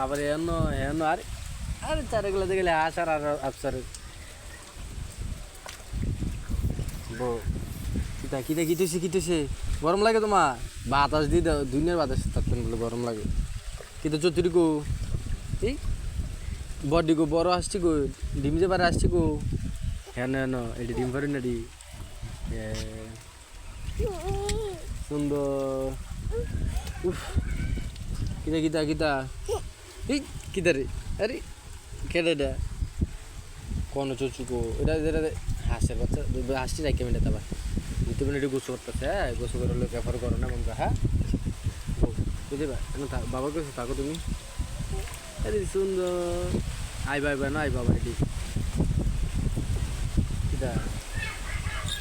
আবার হেন হেন আর আরে চারগুলো দেখলে আসার আর আফসার বউ কিতা কিতা কিতেছে কিতেছে গরম লাগে তোমার? বাতাস দিয়ে দাও দুনিয়ার বাতাস থাকতেন বলে গরম লাগে। কিন্তু চতুরি গো এই বডি গো বড় আসছি গো ডিম যে বারে আসছি গো। হেন হেন এটি ডিম পারি না এ, সুন্দর। উফ কিতা কিতা এই রে আরে কেটে এটা? কোন চুচু গো এটা এটা হাসের বাচ্চা। হাসছি রাখি মিনিট আবার? তুমি একটু গোসু করতেছে হ্যাঁ? গোসু করে হলে ব্যাপার করো না মনকা হ্যাঁ? বুঝতে পার বাবা কেছে থাকো তুমি। আরে সুন্দর। আই বাই না আই বাবা এটি।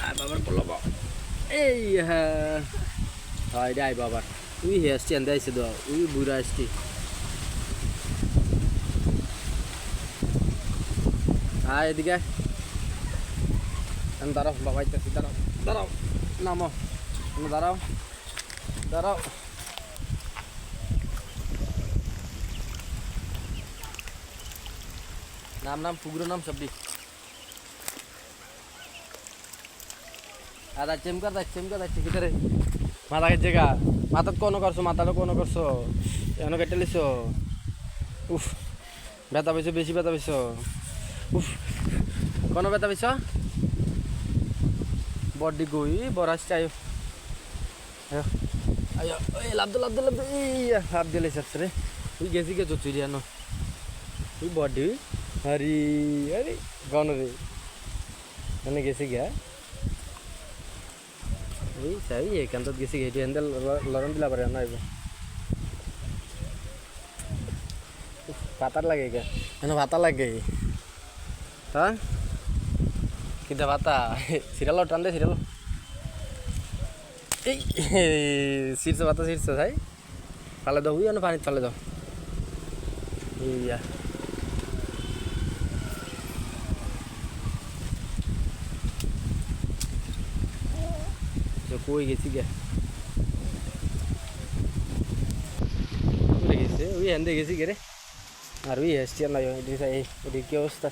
আই বাবার বলো বাবা। এই হ্যাঁ। হয় এটা আই বাবার। উই হে আসছি আনতে আইসে দাও উই বুড়া আসছি। আয় এদিকে দাঁড়াও, বাবা আইতাছি, দাঁড়াও দাঁড়াও, নামো। দাঁড়াও দাঁড়াও। নাম নাম, পুকুরের নাম সবটি আদা চেমকার দা চেমকার যাচ্ছে ভিতরে। মাথা গেছে গা মাথাত কোনো করছ মাথাটা কোনো করছ? এখনও কেটে লিছো? উফ, ব্যথা পাইছো, বেশি ব্যথা পাইছো। কোনো ব্যথা পাইছো বডি গই বরাস চাই লাভ লাভ লাভ লাভ দিলে সবসে রে তুই গেছি কে চুচুরি আনো তুই বডি আরে আরে গন রে মানে গেছি গা এই চাই এখানটাত গেছি গেটি হ্যান্ডেল লরম দিলা পারে না এবার পাতার লাগে গা। পাতা লাগে। হ্যাঁ কিতা পাতা সিরিয়াল টান দে সিরিয়াল এই শীর্ষ পাতা শীর্ষ ভাই ফালে দাও উই পানি ফালে দাও ইয়া কই গেছি গে গেছে ওই এন্দে গেছি গে রে আর ওই এসছি এদিকে এই কি অবস্থা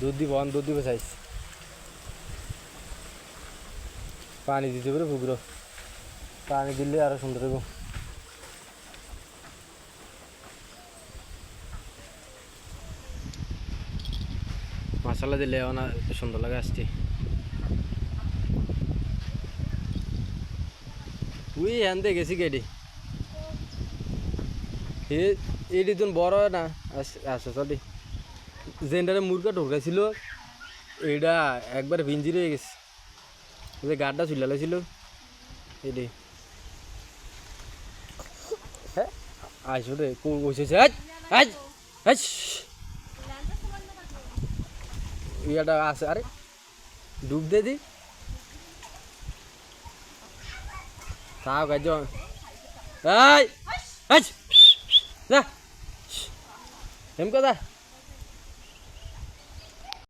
দুধ দিব দুধ দিব চাইছ পানি দিতে পারে পুকুরো পানি দিলে আরও সুন্দর হবে মশলা দিলে না সুন্দর লাগে আসছে উই হ্যান্ডে গেছি গেডি। এটি তো বড় না, আসো চলি জেন্ডারে মুরগা ঢোকাইছিল এইটা একবার ভিঞ্জি রয়ে গেছে। যে গাড্ডা চুলালাইছিল এটি হ্যাঁ আসো রে কইছে ইয়াটা আছে, আরে, ডুব দে দি। থাক গাজ এই এম কথা